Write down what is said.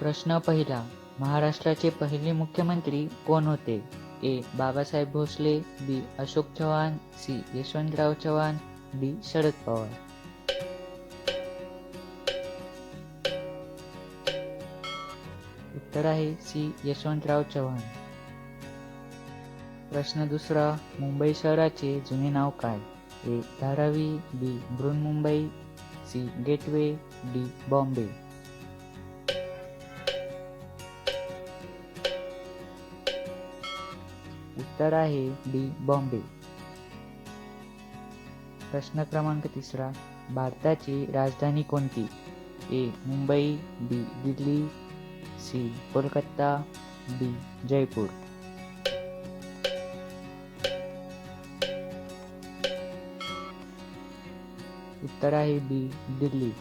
प्रश्न पहिला. महाराष्ट्राचे पहिले मुख्यमंत्री कोण होते? A. Babasaheb Bhosale B. Ashok Chavan C. Yashwantrao Chavan D. Sharad Pawar. उत्तर आहे सी. यशवंतराव चव्हाण. प्रश्न दुसरा. मुंबई शहराचे जुने नाव काय? A. Dharavi B. Brihanmumbai C. Gateway D. Bombay. उत्तर आहे डी बॉम्बे. प्रश्न क्रमांक तिसरा भारताची राजधानी कोणती? A Mumbai B Delhi C Kolkata D Jaipur. उत्तर आहे बी दिल्ली.